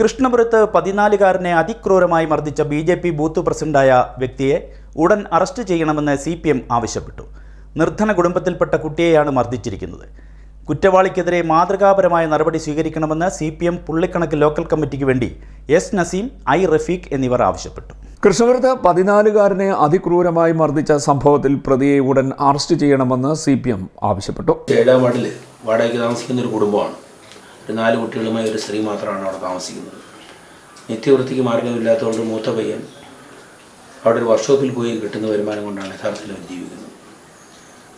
കൃഷ്ണപുരത്ത് പതിനാലുകാരനെ അതിക്രൂരമായി മർദ്ദിച്ച B J P booth പ്രസിഡന്റായ വ്യക്തിയെ ഉടൻ അറസ്റ്റ് ചെയ്യണമെന്ന് സി പി എം ആവശ്യപ്പെട്ടു. നിർധന കുടുംബത്തിൽപ്പെട്ട കുട്ടിയെയാണ് മർദ്ദിച്ചിരിക്കുന്നത്. കുറ്റവാളിക്കെതിരെ മാതൃകാപരമായ നടപടി സ്വീകരിക്കണമെന്ന് C P M Pullikanakku local കമ്മിറ്റിക്ക് വേണ്ടി എസ് നസീം ഐ റഫീഖ് എന്നിവർ ആവശ്യപ്പെട്ടു. കൃഷ്ണപുരത്ത് പതിനാലുകാരനെ അതിക്രൂരമായി മർദ്ദിച്ച സംഭവത്തിൽ പ്രതിയെ ഉടൻ അറസ്റ്റ് ചെയ്യണമെന്ന് സി പി എം ആവശ്യപ്പെട്ടു. ഏഴാം വാർഡിൽ വാടകയ്ക്ക് താമസിക്കുന്ന ഒരു കുടുംബമാണ്. ഒരു നാല് കുട്ടികളുമായി ഒരു സ്ത്രീ മാത്രമാണ് അവിടെ താമസിക്കുന്നത്. നിത്യവൃത്തിക്ക് മാർഗമില്ലാത്തതുകൊണ്ട് മൂത്ത പയ്യൻ അവിടെ ഒരു വർക്ക്ഷോപ്പിൽ പോയി കിട്ടുന്ന വരുമാനം കൊണ്ടാണ് യഥാർത്ഥത്തിൽ അവർ ജീവിക്കുന്നത്.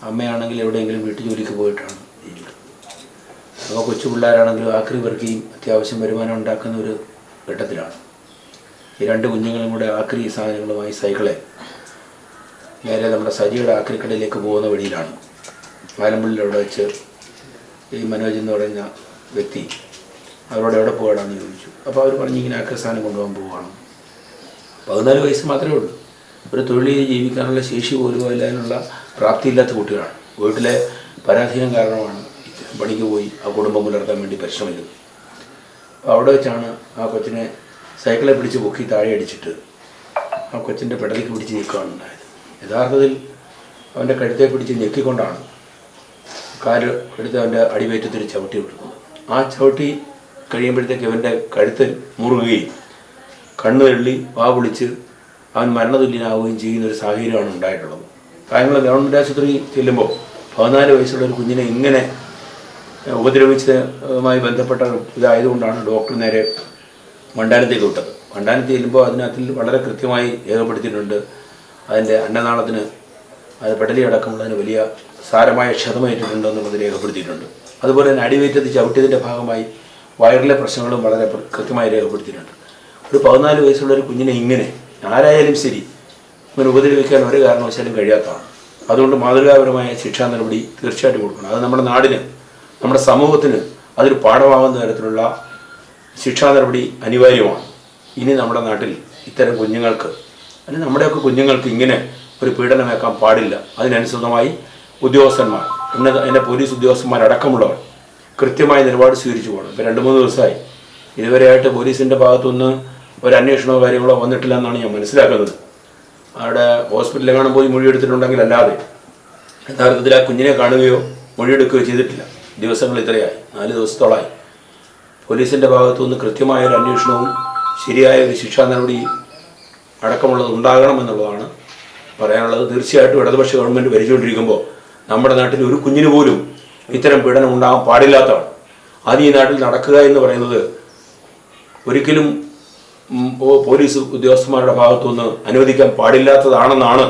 അമ്മയാണെങ്കിൽ എവിടെയെങ്കിലും വീട്ടു ജോലിക്ക് പോയിട്ടാണ് ജീവിക്കുന്നത്. അപ്പോൾ കൊച്ചു പിള്ളേരാണെങ്കിലും ആക്രി പെറുക്കിയും അത്യാവശ്യം വരുമാനം ഉണ്ടാക്കുന്ന ഒരു ഘട്ടത്തിലാണ്. ഈ രണ്ട് കുഞ്ഞുങ്ങളും കൂടെ ആക്രി സാധനങ്ങളുമായി സൈക്കിളെ നേരെ നമ്മുടെ സജിയുടെ ആക്രിക്കടയിലേക്ക് പോകുന്ന വഴിയിലാണ്. ആലമ്പുള്ളിൽ അവിടെ വെച്ച് ഈ മനോജ് എന്ന് പറയുന്ന വ്യക്തി അവരോട് എവിടെ പോകണമെന്ന് ചോദിച്ചു. അപ്പോൾ അവർ പറഞ്ഞു ഇങ്ങനെ അഗ്രസ്ഥാനം കൊണ്ടുപോകാൻ പോവുകയാണ് പതിനാല് വയസ്സ് മാത്രമേ ഉള്ളൂ. ഒരു ചെയ്ത് ജീവിക്കാനുള്ള ശേഷി പോലും അതിനുള്ള പ്രാപ്തിയില്ലാത്ത കുട്ടികളാണ്. വീട്ടിലെ പരാധീനം കാരണമാണ് പണിക്ക് പോയി ആ കുടുംബം പുലർത്താൻ വേണ്ടി പരിശ്രമിക്കുന്നത്. അപ്പോൾ അവിടെ വെച്ചാണ് ആ കൊച്ചിനെ സൈക്കിളെ പിടിച്ച് പൊക്കി താഴെ അടിച്ചിട്ട് ആ കൊച്ചിന്റെ പെടലിക്ക് പിടിച്ച് നിൽക്കുകയാണ് ഉണ്ടായത്. യഥാർത്ഥത്തിൽ അവന്റെ കഴുത്തെ പിടിച്ച് ഞെക്കിക്കൊണ്ടാണ് കാൽ എടുത്ത് അവന്റെ അടിവേറ്റത്തിൽ ചവിട്ടി വിടുന്നത് ആ ചവിട്ടി കഴിയുമ്പോഴത്തേക്ക് അവന്റെ കഴുത്ത് മുറുകുകയും കണ്ണു തള്ളി വാ പൊളിച്ച് അവൻ മരണതുല്യനാവുകയും ചെയ്യുന്ന ഒരു സാഹചര്യമാണ് ഉണ്ടായിട്ടുള്ളത്. കാര്യങ്ങൾ ഗവൺമെന്റ് ആശുപത്രി ചെല്ലുമ്പോൾ പതിനാല് വയസ്സുള്ള ഒരു കുഞ്ഞിനെ ഇങ്ങനെ ഉപദ്രവിച്ചതുമായി ബന്ധപ്പെട്ട ഇതായതുകൊണ്ടാണ് ഡോക്ടർ നേരെ മണ്ടാനത്തേക്ക് വിട്ടത്. മണ്ടാനത്ത് ചെല്ലുമ്പോൾ അതിനകത്തിൽ വളരെ കൃത്യമായി രേഖപ്പെടുത്തിയിട്ടുണ്ട്. അതിന്റെ അന്നനാളത്തിന് അത് പെടലി അടക്കമുള്ളതിന് വലിയ സാരമായ ക്ഷതമേറ്റിട്ടുണ്ട് എന്നുള്ളത് രേഖപ്പെടുത്തിയിട്ടുണ്ട്. അതുപോലെ തന്നെ അടിവേറ്റത്ത് ചവിട്ടിയതിന്റെ ഭാഗമായി വയറിലെ പ്രശ്നങ്ങളും വളരെ കൃത്യമായി രേഖപ്പെടുത്തിയിട്ടുണ്ട്. ഒരു പതിനാല് വയസ്സുള്ള ഒരു കുഞ്ഞിനെ ഇങ്ങനെ ആരായാലും ശരി ഇങ്ങനെ ഉപദ്രവിക്കാൻ ഒരു കാരണവശാലും കഴിയാത്തതാണ്. അതുകൊണ്ട് മാതൃകാപരമായ ശിക്ഷാ നടപടി തീർച്ചയായിട്ടും കൊടുക്കണം. അത് നമ്മുടെ നാടിന് നമ്മുടെ സമൂഹത്തിന് അതൊരു പാഠമാകുന്ന തരത്തിലുള്ള ശിക്ഷാ നടപടി അനിവാര്യമാണ്. ഇനി നമ്മുടെ നാട്ടിൽ ഇത്തരം കുഞ്ഞുങ്ങൾക്ക് അല്ലെങ്കിൽ നമ്മുടെയൊക്കെ കുഞ്ഞുങ്ങൾക്ക് ഇങ്ങനെ ഒരു പീഡനമേക്കാൻ പാടില്ല. അതിനനുസൃതമായി ഉദ്യോഗസ്ഥന്മാർ ഉന്നത എന്റെ പോലീസ് ഉദ്യോഗസ്ഥന്മാരടക്കമുള്ളവർ കൃത്യമായ നിലപാട് സ്വീകരിച്ചു പോകണം. ഇപ്പോൾ രണ്ട് മൂന്ന് ദിവസമായി. ഇതുവരെയായിട്ട് പോലീസിന്റെ ഭാഗത്തുനിന്ന് ഒരു അന്വേഷണമോ കാര്യങ്ങളോ വന്നിട്ടില്ല എന്നാണ് ഞാൻ മനസ്സിലാക്കുന്നത്. അവിടെ ഹോസ്പിറ്റലിൽ കാണാൻ പോയി മൊഴിയെടുത്തിട്ടുണ്ടെങ്കിൽ അല്ലാതെ യഥാർത്ഥത്തിൽ ആ കുഞ്ഞിനെ കാണുകയോ മൊഴിയെടുക്കുകയോ ചെയ്തിട്ടില്ല. ദിവസങ്ങൾ ഇത്രയായി. നാല് ദിവസത്തോളമായി. പോലീസിന്റെ ഭാഗത്തുനിന്ന് കൃത്യമായ ഒരു അന്വേഷണവും ശരിയായ ഒരു ശിക്ഷാ നടപടി അടക്കമുള്ളത് ഉണ്ടാകണമെന്നുള്ളതാണ് പറയാനുള്ളത് തീർച്ചയായിട്ടും ഇടതുപക്ഷ ഗവൺമെന്റ് ഭരിച്ചുകൊണ്ടിരിക്കുമ്പോൾ നമ്മുടെ നാട്ടിൽ ഒരു കുഞ്ഞിന് പോലും ഇത്തരം പീഡനം ഉണ്ടാകാൻ പാടില്ലാത്തതാണ്. അത് ഈ നാട്ടിൽ നടക്കുക എന്ന് പറയുന്നത് ഒരിക്കലും പോലീസ് ഉദ്യോഗസ്ഥന്മാരുടെ ഭാഗത്തുനിന്ന് അനുവദിക്കാൻ പാടില്ലാത്തതാണെന്നാണ്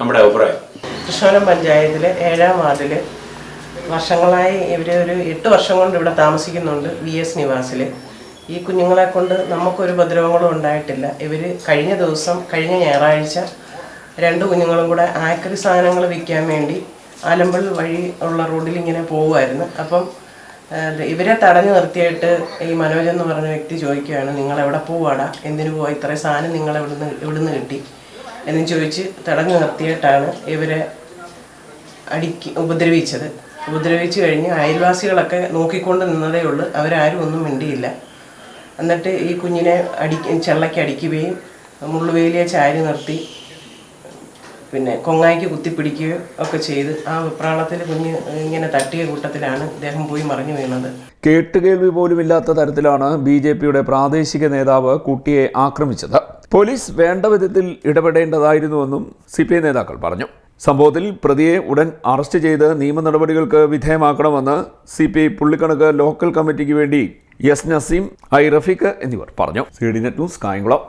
നമ്മുടെ അഭിപ്രായം. കൃഷ്ണപുരം പഞ്ചായത്തിലെ ഏഴാം വാർഡിൽ വർഷങ്ങളായി ഇവർ ഒരു എട്ട് വർഷം കൊണ്ട് ഇവിടെ താമസിക്കുന്നുണ്ട് വി എസ് നിവാസിൽ ഈ കുഞ്ഞുങ്ങളെ കൊണ്ട് നമുക്കൊരു ഉപദ്രവങ്ങളും ഉണ്ടായിട്ടില്ല. ഇവർ കഴിഞ്ഞ ദിവസം കഴിഞ്ഞ ഞായറാഴ്ച രണ്ട് കുഞ്ഞുങ്ങളും കൂടെ ആക്രി സാധനങ്ങൾ വിൽക്കാൻ വേണ്ടി ആലമ്പൽ വഴി ഉള്ള റോഡിൽ ഇങ്ങനെ പോവുമായിരുന്നു അപ്പം ഇവരെ തടഞ്ഞു നിർത്തിയിട്ട് ഈ മനോജ് എന്ന് പറഞ്ഞ വ്യക്തി ചോദിക്കുകയാണ് നിങ്ങൾ എവിടെ പോവാടാ? എന്തിനു പോവാ? ഇത്രയും സാധനം നിങ്ങൾ എവിടുന്ന് എവിടുന്ന് കിട്ടി. എന്ന് ചോദിച്ച് തടഞ്ഞു നിർത്തിയിട്ടാണ് ഇവരെ അടിക്ക് ഉപദ്രവിച്ചത്. ഉപദ്രവിച്ചു കഴിഞ്ഞ് അയൽവാസികളൊക്കെ നോക്കിക്കൊണ്ട് നിന്നതേ ഉള്ളൂ. അവരാരും ഒന്നും മിണ്ടിയില്ല. എന്നിട്ട് ഈ കുഞ്ഞിനെ അടി ചെള്ളയ്ക്ക് അടിക്കുകയും മുള്ളുവേലിയെ ചാരി നിർത്തി. പിന്നെ കൊങ്ങായിക്ക് കുത്തിപ്പിടിക്കുകയോ ഒക്കെ ചെയ്ത് ആ വെപ്രാളത്തിൽ കുഞ്ഞ് ഇങ്ങനെ തട്ടിയ കൂട്ടത്തിലാണ് ഇദ്ദേഹം പോയി മറിഞ്ഞു വീണത്. കേട്ടുകേൾവി പോലുമില്ലാത്ത തരത്തിലാണ് ബി ജെ പിയുടെ പ്രാദേശിക നേതാവ് കുട്ടിയെ ആക്രമിച്ചത്. പോലീസ് വേണ്ട വിധത്തിൽ ഇടപെടേണ്ടതായിരുന്നുവെന്നും സി പി ഐ നേതാക്കൾ പറഞ്ഞു. സംഭവത്തിൽ പ്രതിയെ ഉടൻ അറസ്റ്റ് ചെയ്ത് നിയമ നടപടികൾക്ക് വിധേയമാക്കണമെന്ന് C P I Pullikkanakku local കമ്മിറ്റിക്ക് വേണ്ടി എസ് നസീം ഐ റഫീഖ് എന്നിവർ പറഞ്ഞു. C D net news Kayamkulam.